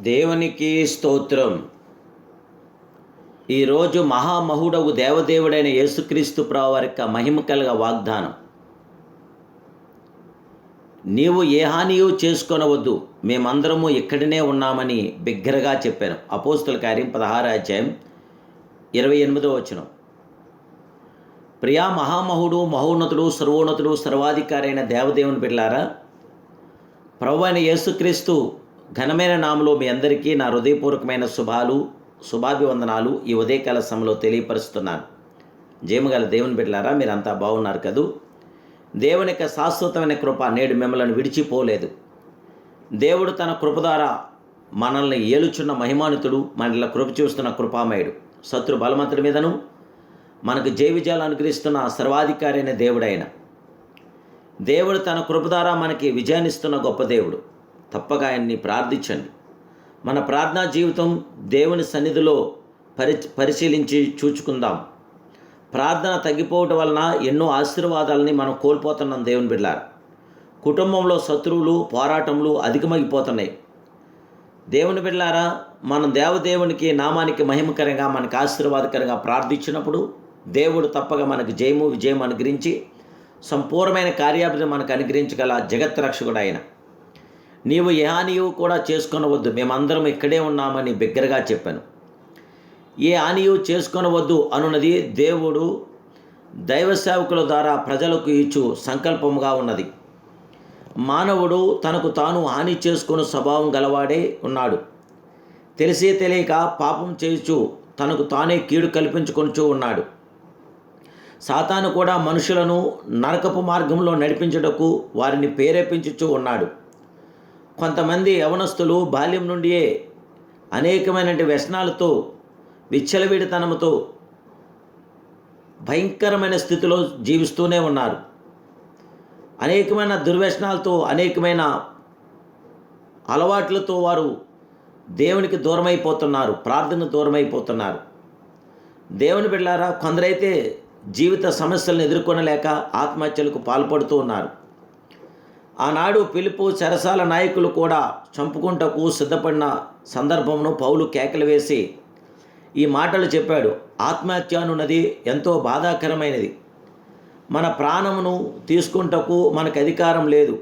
దేవునికి స్తోత్రం. ఈరోజు మహామహుడవు దేవదేవుడైన యేసుక్రీస్తు ప్రావారి యొక్క మహిమ కలగ వాగ్దానం. నీవు ఏ హానియు చేసుకొనవద్దు మేమందరము ఇక్కడనే ఉన్నామని బిగ్గరగా చెప్పాను. అపోస్తుల కార్యం పదహారు అధ్యాయం ఇరవై ఎనిమిదో వచనం. ప్రియా మహామహుడు మహోన్నతుడు సర్వోన్నతుడు సర్వాధికారైన దేవదేవుని బిడ్లారా ప్రభు అయిన యేసుక్రీస్తు ఘనమైన నామలో మీ అందరికీ నా హృదయపూర్వకమైన శుభాలు శుభాభివందనాలు ఈ ఉదయకాల సమయంలో తెలియపరుస్తున్నాను. జయమగల దేవుని బిడ్డలారా మీరంతా బాగున్నారు కదూ? దేవుని యొక్క శాశ్వతమైన కృప నేడు మిమ్మల్ని విడిచిపోలేదు. దేవుడు తన కృప ద్వారా మనల్ని ఏలుచున్న మహిమానుతుడు మనల్ని కృప చూస్తున్న కృపామయుడు. శత్రు బలమంతుడి మీదను మనకు జయవిజయాలు అనుగ్రహిస్తున్న సర్వాధికారి అయిన దేవుడైన. దేవుడు తన కృప ద్వారా మనకి విజయాన్నిస్తున్న గొప్ప దేవుడు. తప్పక ఆయన్ని ప్రార్థించండి. మన ప్రార్థనా జీవితం దేవుని సన్నిధిలో పరి పరిశీలించి చూచుకుందాం. ప్రార్థన తగ్గిపోవటం వలన ఎన్నో ఆశీర్వాదాలని మనం కోల్పోతున్నాం దేవుని బిడ్డారు. కుటుంబంలో శత్రువులు పోరాటములు అధికమైపోతున్నాయి దేవుని బిడ్డారా మనం దేవదేవునికి నామానికి మహిమకరంగా మనకు ఆశీర్వాదకరంగా ప్రార్థించినప్పుడు దేవుడు తప్పక మనకు జయము విజయం అనుగ్రహించి సంపూర్ణమైన కార్యాభివృద్ధి మనకు అనుగ్రహించగల జగత్ రక్షకుడు ఆయన. నీవు ఏ హానియు కూడా చేసుకొనవద్దు. మేమందరం ఇక్కడే ఉన్నామని బిగ్గరగా చెప్పాను. ఏ హానియు చేసుకొనవద్దు అనున్నది దేవుడు దైవ సేవకుల ద్వారా ప్రజలకు ఇచ్చు సంకల్పముగా ఉన్నది. మానవుడు తనకు తాను హాని చేసుకుని స్వభావం గలవాడే ఉన్నాడు. తెలిసే తెలియక పాపం చేయుచు తనకు తానే కీడు కల్పించుకొనుచూ ఉన్నాడు. సాతాను కూడా మనుషులను నరకపు మార్గంలో నడిపించుటకు వారిని ప్రేరేపించుచూ ఉన్నాడు. కొంతమంది యవనస్తులు బాల్యం నుండియే అనేకమైన వ్యసనాలతో విచ్చలవిడితనంతో భయంకరమైన స్థితిలో జీవిస్తూనే ఉన్నారు. అనేకమైన దుర్వ్యసనాలతో అనేకమైన అలవాట్లతో వారు దేవునికి దూరమైపోతున్నారు ప్రార్థన దూరమైపోతున్నారు. దేవుని బిడ్డారా కొందరైతే జీవిత సమస్యలను ఎదుర్కొనలేక ఆత్మహత్యలకు పాల్పడుతూ ఉన్నారు. ఆనాడు పిలుపు చెరసాల నాయకులు కూడా చంపుకుంటకు సిద్ధపడిన సందర్భమును పౌలు కేకలు వేసి ఈ మాటలు చెప్పాడు. ఆత్మహత్య అనున్నది ఎంతో బాధాకరమైనది. మన ప్రాణమును తీసుకుంటకు మనకు అధికారం లేదు.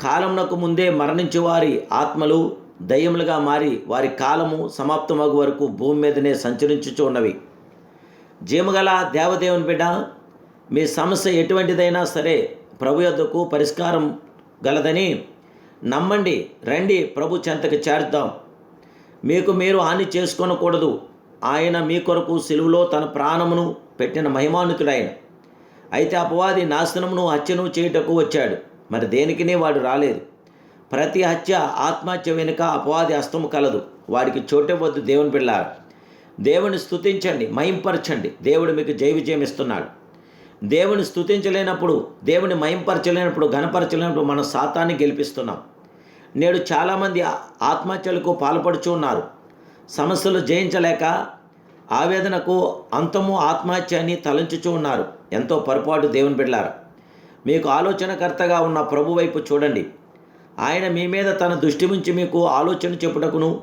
కాలమునకు ముందే మరణించే వారి ఆత్మలు దయ్యములుగా మారి వారి కాలము సమాప్తమగు వరకు భూమి మీదనే సంచరించుచున్నవి జీమగల దేవదేవుని బిడ్డ మీ సమస్య ఎటువంటిదైనా సరే ప్రభు యొద్దకు పరిష్కారం గలదని నమ్మండి. రండి ప్రభు చెంతకు చేరుద్దాం. మీకు మీరు హాని చేసుకొనకూడదు. ఆయన మీ కొరకు సెలువులో తన ప్రాణమును పెట్టిన మహిమానుతుడైన అయితే అపవాది నాశనమును హత్యను చేయుటకు వచ్చాడు. మరి దేనికినే వాడు రాలేదు. ప్రతి హత్య ఆత్మహత్య వెనుక అపవాది హస్తము కలదు. వాడికి చోటివ్వద్దు దేవుని పిల్లారు దేవుని స్థుతించండి మహింపరచండి. దేవుడు మీకు జయ విజయం ఇస్తున్నాడు. దేవుని స్థుతించలేనప్పుడు దేవుని మయంపరచలేనప్పుడు గణపరచలేనప్పుడు మనం సాతాన్ని గెలిపిస్తున్నాం. నేడు చాలామంది ఆత్మహత్యలకు పాల్పడుచు ఉన్నారు. సమస్యలు జయించలేక ఆవేదనకు అంతము ఆత్మహత్య అని తలంచుచూ ఉన్నారు. ఎంతో పొరపాటు దేవుని బిడ్డారు మీకు ఆలోచనకర్తగా ఉన్న ప్రభు వైపు చూడండి. ఆయన మీ మీద తన దృష్టి ఉంచి మీకు ఆలోచన చెప్పుటకును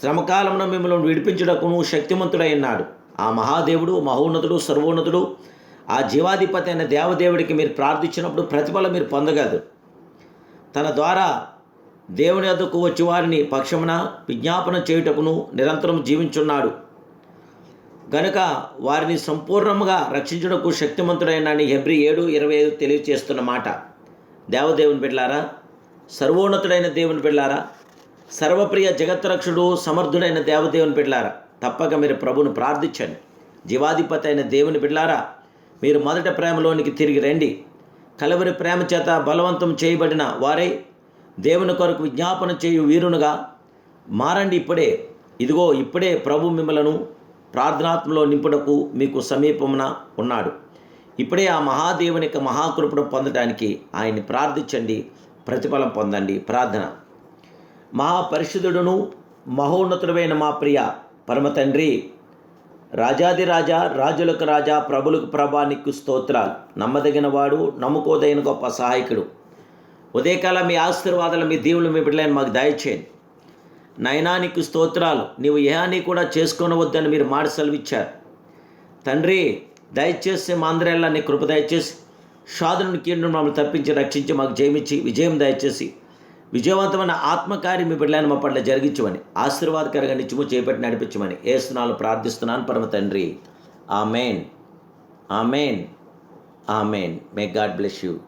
శ్రమకాలంలో మిమ్మల్ని విడిపించుటకును శక్తిమంతుడై ఉన్నాడు. ఆ మహాదేవుడు మహోన్నతుడు సర్వోన్నతుడు ఆ జీవాధిపతి అయిన దేవదేవుడికి మీరు ప్రార్థించినప్పుడు ప్రతిఫలం మీరు పొందగలదు తన ద్వారా దేవుని వద్దకు వచ్చి వారిని పక్షమున విజ్ఞాపన చేయుటకును నిరంతరం జీవించున్నాడు. గనుక వారిని సంపూర్ణంగా రక్షించుటకు శక్తిమంతుడైన హెబ్రి ఏడు ఇరవై ఐదు తెలియచేస్తున్న మాట. దేవదేవుని బిడ్లారా సర్వోన్నతుడైన దేవుని బిడ్లారా సర్వప్రియ జగత్రక్షుడు సమర్థుడైన దేవదేవుని బిడ్లారా తప్పక మీరు ప్రభును ప్రార్థించండి. జీవాధిపతి అయిన దేవుని బిడ్లారా మీరు మొదట ప్రేమలోనికి తిరిగి రండి. కలవరి ప్రేమ చేత బలవంతం చేయబడిన వారై దేవుని కొరకు విజ్ఞాపన చేయు వీరునుగా మారండి ఇప్పుడే. ఇదిగో ఇప్పుడే ప్రభు మిమ్మలను ప్రార్థనాత్మలో నింపుటకు మీకు సమీపమున ఉన్నాడు. ఇప్పుడే ఆ మహాదేవుని యొక్క మహాకృపను పొందడానికి ఆయన్ని ప్రార్థించండి ప్రతిఫలం పొందండి. ప్రార్థన. మహాపరిశుద్ధుడును మహోన్నతుడైన మా ప్రియ పరమ తండ్రి రాజాది రాజా రాజులకు రాజా ప్రభులకు ప్రభా స్తోత్రాలు. నమ్మదగిన వాడు నమ్ముకోదైన గొప్ప సహాయకుడు. ఉదయకాల మీ ఆశీర్వాదాలు మీ దీవులు మీ బిడ్డలని మాకు దయచేయండి. నైనా నీకు స్తోత్రాలు. నీవు ఏహాని కూడా చేసుకొనవద్దని మీరు మాట సెలవిచ్చారు. తండ్రి దయచేసి మా అందరెల్లా నీ కృప దయచేసి షాదుని కీడును మమ్మల్ని తప్పించి రక్షించి మాకు జయమిచ్చి విజయం దయచేసి విజయవంతమైన ఆత్మకార్యం మీ బిడ్డలైన మా పట్ల జరిగించమని ఆశీర్వాదకరంగా నిత్యము చేపట్టి నడిపించమని ఏస్తున్నాలు ప్రార్థిస్తున్నాను పరమ తండ్రి. Amen. Amen. Amen. May God bless you